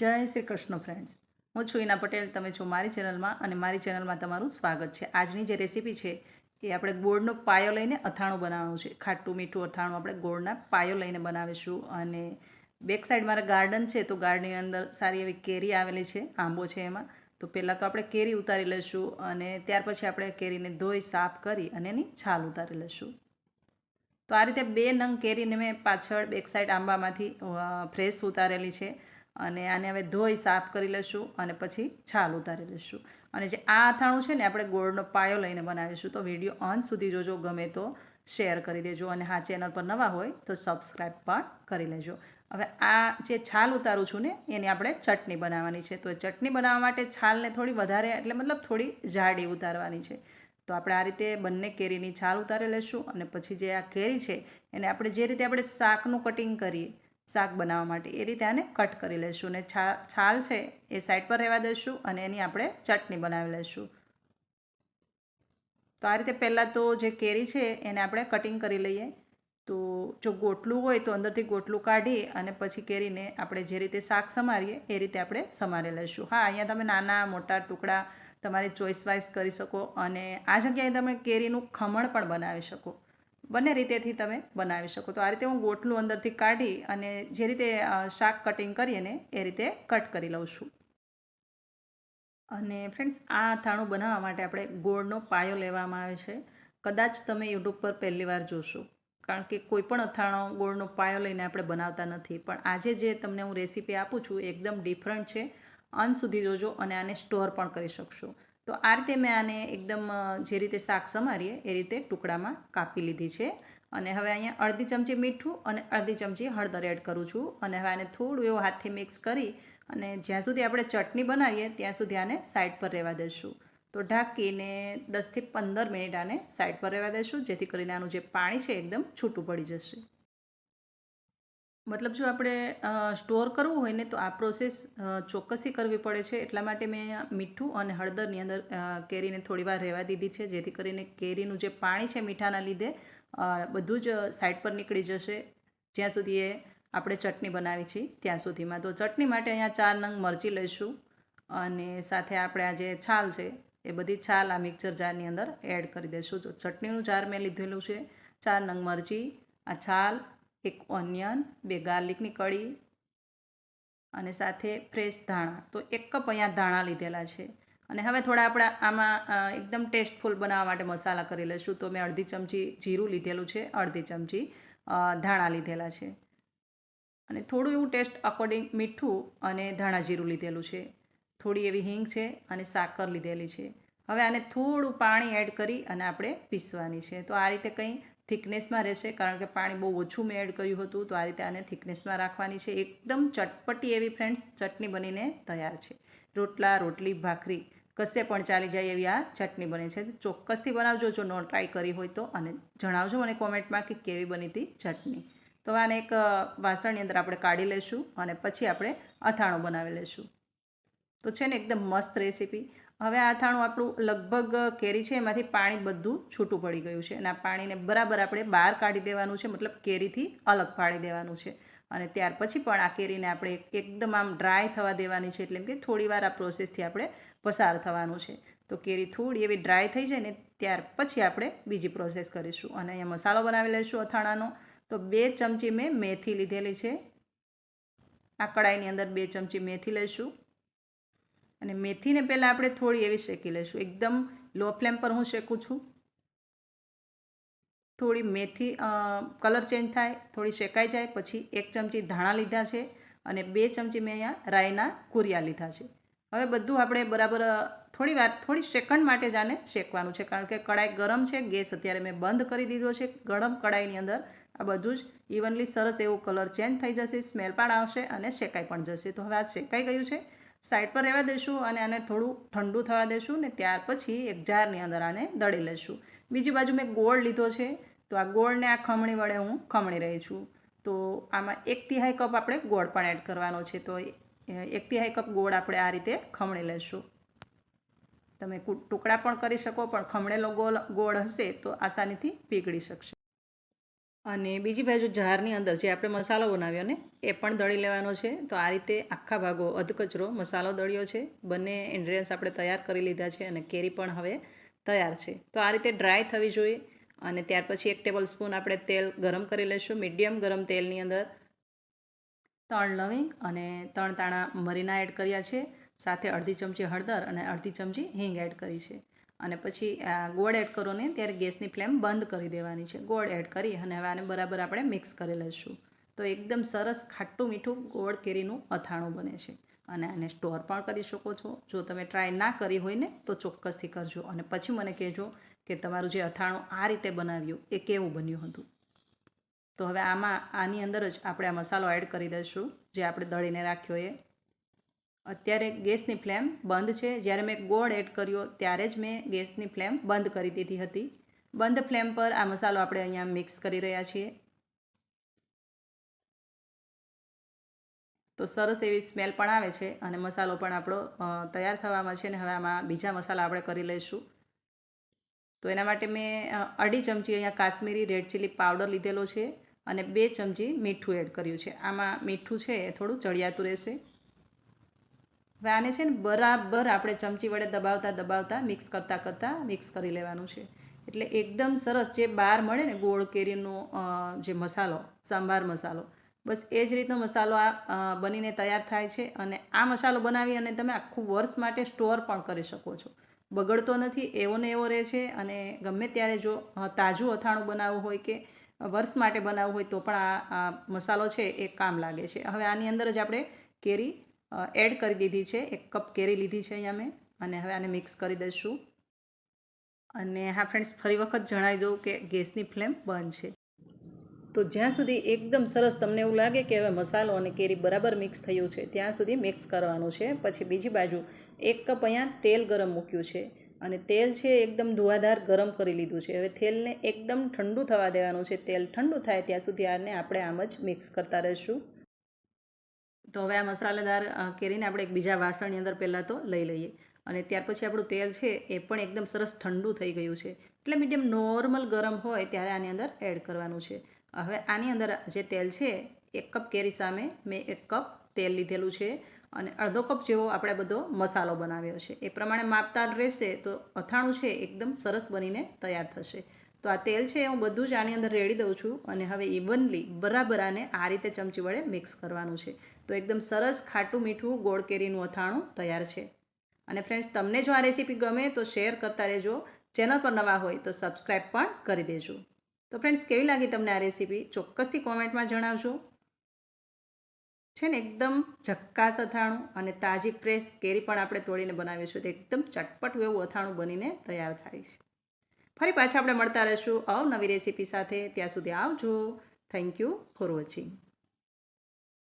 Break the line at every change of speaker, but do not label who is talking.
જય શ્રી કૃષ્ણ ફ્રેન્ડ્સ હું છું ઈના પટેલ, તમે છો મારી ચેનલમાં અને મારી ચેનલમાં તમારું સ્વાગત છે. આજની જે રેસીપી છે એ આપણે ગોળનો પાયો લઈને અથાણું બનાવવાનું છે. ખાટું મીઠું અથાણું આપણે ગોળના પાયો લઈને બનાવીશું અને બેક સાઈડ મારા ગાર્ડન છે તો ગાર્ડનની અંદર સારી એવી કેરી આવેલી છે, આંબો છે એમાં. તો પહેલાં તો આપણે કેરી ઉતારી લઈશું અને ત્યાર પછી આપણે કેરીને ધોઈ, સાફ કરી અને એની છાલ ઉતારી લઈશું. તો આ રીતે બે નંગ કેરીને મેં પાછળ બેક સાઈડ આંબામાંથી ફ્રેશ ઉતારેલી છે. અને આને હવે ધોઈ સાફ કરી લઈશું અને પછી છાલ ઉતારી લઈશું અને જે આ અથાણું છે ને, આપણે ગોળનો પાયો લઈને બનાવીશું. તો વીડિયો અંત સુધી જોજો, ગમે તો શેર કરી દેજો. અને હા, ચેનલ પર નવા હોય તો સબસ્ક્રાઈબ પણ કરી લેજો. હવે આ જે છાલ ઉતારું છું ને, એની આપણે ચટણી બનાવવાની છે. તો ચટણી બનાવવા માટે છાલને થોડી વધારે, એટલે મતલબ થોડી જાડી ઉતારવાની છે. તો આપણે આ રીતે બંને કેરીની છાલ ઉતારી લઈશું અને પછી જે આ કેરી છે, એને આપણે જે રીતે આપણે શાકનું કટિંગ કરીએ શાક બનાવવા માટે એ રીતે આને કટ કરી લઈશું અને છાલ છે એ સાઈડ પર રહેવા દઈશું અને એની આપણે ચટણી બનાવી લઈશું તો આ રીતે પહેલાં તો જે કેરી છે એને આપણે કટિંગ કરી લઈએ. તો જો ગોટલું હોય તો અંદરથી ગોટલું કાઢી અને પછી કેરીને આપણે જે રીતે શાક સમારીએ એ રીતે આપણે સમારી લઈશું હા, અહીંયા તમે નાના, મોટા ટુકડા તમારી ચોઈસ વાઇઝ કરી શકો અને આ જગ્યાએ તમે કેરીનું ખમણ પણ બનાવી શકો. બંને રીતેથી તમે બનાવી શકો. તો આ રીતે હું ગોટલું અંદરથી કાઢી અને જે રીતે શાક કટિંગ કરીએ ને, એ રીતે કટ કરી લઉં છું. અને ફ્રેન્ડ્સ આ અથાણું બનાવવા માટે આપણે ગોળનો પાયો લેવામાં આવે છે. કદાચ તમે યુટ્યુબ પર પહેલી વાર જોશો. કારણ કે કોઈ પણ અથાણો ગોળનો પાયો લઈને આપણે બનાવતા નથી. પણ આજે જે તમને હું રેસીપી આપું છું એકદમ ડિફરન્ટ છે. અંત સુધી જોજો અને આને સ્ટોર પણ કરી શકશો. તો આ રીતે મેં આને એકદમ જે રીતે શાક સમારીએ, એ રીતે ટુકડામાં કાપી લીધી છે. અને હવે અહીંયા અડધી ચમચી મીઠું અને અડધી ચમચી હળદર એડ કરું છું. અને હવે આને થોડું એવું હાથથી મિક્સ કરી અને જ્યાં સુધી આપણે ચટણી બનાવીએ, ત્યાં સુધી આને સાઈડ પર રહેવા દઈશું. તો ઢાંકીને દસથી પંદર મિનિટ આને સાઈડ પર રહેવા દઈશું, જેથી કરીને આનું જે પાણી છે એકદમ છૂટું પડી જશે. મતલબ જો આપણે સ્ટોર કરવું હોય ને તો આ પ્રોસેસ ચોક્કસથી કરવી પડે છે. એટલા માટે મેં મીઠું અને હળદરની અંદર કેરીને થોડી વાર રહેવા દીધી છે. જેથી કરીને કેરીનું જે પાણી છે મીઠાના લીધે બધું જ સાઈડ પર નીકળી જશે. જ્યાં સુધી એ આપણે ચટણી બનાવી છીએ, ત્યાં સુધીમાં. તો ચટણી માટે અહીંયા ચાર નંગ મરચી લઈશું અને સાથે આપણે આ જે છાલ છે, એ બધી છાલ આ મિક્સર જારની અંદર એડ કરી દઈશું. તો ચટણીનું જાર મેં લીધેલું છે. ચાર નંગ મરચી, આ છાલ એક ઓનિયન બે ગાર્લિકની કળી અને સાથે ફ્રેશ ધાણા. તો એક કપ અહીંયા ધાણા લીધેલા છે. અને હવે થોડા આપણે આમાં એકદમ ટેસ્ટફુલ બનાવવા માટે મસાલા કરી લઈશું. તો મેં અડધી ચમચી જીરું લીધેલું છે, અડધી ચમચી ધાણા લીધેલા છે. અને થોડું એવું ટેસ્ટ અકોર્ડિંગ મીઠું અને ધાણા જીરું લીધેલું છે. થોડી એવી હિંગ છે અને સાકર લીધેલી છે. હવે આને થોડું પાણી એડ કરી અને આપણે પીસવાની છે. તો આ રીતે કંઈ થિકનેસમાં રહેશે, કારણ કે પાણી બહુ ઓછું મેં એડ કર્યું હતું, તો આ રીતે આને થિકનેસમાં રાખવાની છે. એકદમ ચટપટી એવી ફ્રેન્ડ્સ, ચટણી બનીને તૈયાર છે. રોટલા, રોટલી, ભાખરી, કશે પણ ચાલી જાય એવી આ ચટણી બને છે. ચોક્કસથી બનાવજો, જો નો ટ્રાય કરી હોય તો, અને જણાવજો મને કોમેન્ટમાં કે કેવી બની હતી ચટણી. તો આને એક વાસણની અંદર આપણે કાઢી લઈશું અને પછી આપણે અથાણું બનાવી લઈશું તો છે ને એકદમ મસ્ત રેસીપી. હવે આ અથાણું આપણું લગભગ કેરી છે, એમાંથી પાણી બધું છૂટું પડી ગયું છે અને આ પાણીને બરાબર આપણે બહાર કાઢી દેવાનું છે, મતલબ કેરીથી અલગ પાડી દેવાનું છે. અને ત્યાર પછી પણ આ કેરીને આપણે એકદમ આમ ડ્રાય થવા દેવાની છે, એટલે કે થોડી વાર આ પ્રોસેસથી આપણે પસાર થવાનું છે. તો કેરી થોડી એવી ડ્રાય થઈ જાય ને ત્યાર પછી આપણે બીજી પ્રોસેસ કરીશું. અને અહીંયા મસાલો બનાવી લઈશું અથાણાનો. તો બે ચમચી મેં મેથી લીધેલી છે. આ કડાઈની અંદર બે ચમચી મેથી લઈશું. અને મેથીને પહેલાં આપણે થોડી એવી શેકી લઈશું. એકદમ લો ફ્લેમ પર હું શેકું છું. થોડી મેથી કલર ચેન્જ થાય, થોડી શેકાઈ જાય, પછી એક ચમચી ધાણા લીધા છે અને બે ચમચી મેં અહીંયા રાઈના કુરિયા લીધા છે. હવે બધું આપણે બરાબર થોડી વાર, થોડી સેકન્ડ માટે જ આને શેકવાનું છે. કારણ કે કડાઈ ગરમ છે, ગેસ અત્યારે મેં બંધ કરી દીધો છે, ગરમ કડાઈની અંદર. આ બધું જ ઇવનલી સરસ એવો કલર ચેન્જ થઈ જશે, સ્મેલ પણ આવશે અને શેકાઈ પણ જશે. તો હવે આ શેકાઈ ગયું છે. સાઈડ પર રહેવા દઈશું અને આને થોડું ઠંડુ થવા દઈશું ને ત્યાર પછી એક જારની અંદર આને દળી લઈશું બીજી બાજુ મેં ગોળ લીધો છે, તો આ ગોળને આ ખમણી વડે હું ખમણી રહી છું. તો આમાં એક તિહાઈ કપ આપણે ગોળ પણ એડ કરવાનો છે, તો એક તિહાઈ કપ ગોળ આપણે આ રીતે ખમણી લઈશું તમે ટુકડા પણ કરી શકો, પણ ખમણેલો ગોળ ગોળ હશે તો આસાનીથી પીગળી શકશે. અને બીજી બાજુ જારની અંદર જે આપણે મસાલો બનાવ્યો ને, એ પણ દળી લેવાનો છે. તો આ રીતે આખા ભાગો અધકચરો મસાલો દળ્યો છે. બંને ઇન્ગ્રેડિયન્ટ્સ આપણે તૈયાર કરી લીધા છે અને કેરી પણ હવે તૈયાર છે. તો આ રીતે ડ્રાય થવી જોઈએ અને ત્યાર પછી એક ટેબલ સ્પૂન આપણે તેલ ગરમ કરી લઈશું. મીડિયમ ગરમ તેલની અંદર ત્રણ લવિંગ અને ત્રણ તાણા મરીના એડ કર્યા છે. સાથે અડધી ચમચી હળદર અને અડધી ચમચી હિંગ એડ કરી છે. અને પછી ગોળ એડ કરો ને ત્યારે ગેસની ફ્લેમ બંધ કરી દેવાની છે. ગોળ એડ કરી અને હવે આને બરાબર આપણે મિક્સ કરી લઈશું. તો એકદમ સરસ ખાટું મીઠું ગોળ કેરીનું અથાણું બને છે. અને આને સ્ટોર પણ કરી શકો છો. જો તમે ટ્રાય ના કરી હોય ને, તો ચોક્કસથી કરજો. અને પછી મને કહેજો કે તમારું જે અથાણું આ રીતે બનાવ્યું, એ કેવું બન્યું હતું. તો હવે આમાં, આની અંદર જ આપણે આ મસાલો એડ કરી દઈશું, જે આપણે દળીને રાખ્યો એ. અત્યારે ગેસની ફ્લેમ બંધ છે. જ્યારે મેં ગોળ એડ કર્યો ત્યારે જ મેં ગેસની ફ્લેમ બંધ કરી દીધી હતી. બંધ ફ્લેમ પર આ મસાલો આપણે અહીંયા મિક્સ કરી રહ્યા છીએ. તો સરસ એવી સ્મેલ પણ આવે છે અને મસાલો પણ આપણો તૈયાર થવામાં છે ને હવે આમાં બીજા મસાલા આપણે કરી લઈશું. તો એના માટે મેં અઢી ચમચી અહીંયા કાશ્મીરી રેડ ચીલી પાવડર લીધેલો છે અને બે ચમચી મીઠું એડ કર્યું છે. આમાં મીઠું છે એ થોડું ચડિયાતું રહેશે. હવે આને છે ને બરાબર આપણે ચમચી વડે દબાવતા દબાવતા મિક્સ કરતાં કરતાં મિક્સ કરી લેવાનું છે. એટલે એકદમ સરસ જે બહાર મળે ને ગોળ કેરીનો જે મસાલો, સાંભાર મસાલો, બસ એ જ રીતનો મસાલો આ બનીને તૈયાર થાય છે અને આ મસાલો બનાવી અને તમે આખું વર્ષ માટે સ્ટોર પણ કરી શકો છો. બગડતો નથી, એવો ને એવો રહે છે અને ગમે ત્યારે જો તાજું અથાણું બનાવવું હોય કે વર્ષ માટે બનાવવું હોય તો પણ આ મસાલો છે એ કામ લાગે છે. હવે આની અંદર જ આપણે કેરી એડ કરી દીધી છે. એક કપ કેરી લીધી છે અહીંયા મેં અને હવે આને મિક્સ કરી દઈશું. અને હા, ફ્રેન્ડ્સ, ફરી વખત જણાવી દઉં કે ગેસની ફ્લેમ બંધ છે. તો જ્યાં સુધી એકદમ સરસ તમને એવું લાગે કે હવે મસાલો અને કેરી બરાબર મિક્સ થયું છે, ત્યાં સુધી મિક્સ કરવાનું છે. પછી બીજી બાજુ એક કપ અહીંયા તેલ ગરમ મૂક્યું છે અને તેલ છે એકદમ ધુવાધાર ગરમ કરી લીધું છે. હવે તેલને એકદમ ઠંડુ થવા દેવાનું છે. તેલ ઠંડુ થાય ત્યાં સુધી આને આપણે આમ જ મિક્સ કરતા રહીશું. તો હવે આ મસાલેદાર કેરીને આપણે એક બીજા વાસણની અંદર પહેલાં તો લઈ લઈએ. અને ત્યાર પછી આપણું તેલ છે એ પણ એકદમ સરસ ઠંડુ થઈ ગયું છે. એટલે મીડિયમ નોર્મલ ગરમ હોય ત્યારે આની અંદર એડ કરવાનું છે. હવે આની અંદર જે તેલ છે, એક કપ કેરી સામે મેં એક કપ તેલ લીધેલું છે અને અડધો કપ જેવો આપણે બધો મસાલો બનાવ્યો છે. એ પ્રમાણે માપતાર રહેશે તો અથાણું છે એકદમ સરસ બનીને તૈયાર થશે. તો આ તેલ છે હું બધું જ આની અંદર રેડી દઉં છું અને હવે ઇવનલી બરાબર આને આ રીતે ચમચી વડે મિક્સ કરવાનું છે. તો એકદમ સરસ ખાટું મીઠું ગોળ કેરીનું અથાણું તૈયાર છે. અને ફ્રેન્ડ્સ તમને જો આ રેસીપી ગમે તો શેર કરતા રહેજો. ચેનલ પર નવા હોય તો સબસ્ક્રાઈબ પણ કરી દેજો. તો ફ્રેન્ડ્સ કેવી લાગી તમને આ રેસીપી ચોક્કસથી કોમેન્ટમાં જણાવજો. છે ને, એકદમ ઝક્કાસ અથાણું અને તાજી ફ્રેશ કેરી પણ આપણે તોડીને બનાવીએ છીએ તો એકદમ ચટપટું એવું અથાણું બનીને તૈયાર થાય છે. ફરી પાછા આપણે મળતા રહીશું અવનવી રેસીપી સાથે. ત્યાં સુધી આવજો. Thank you for watching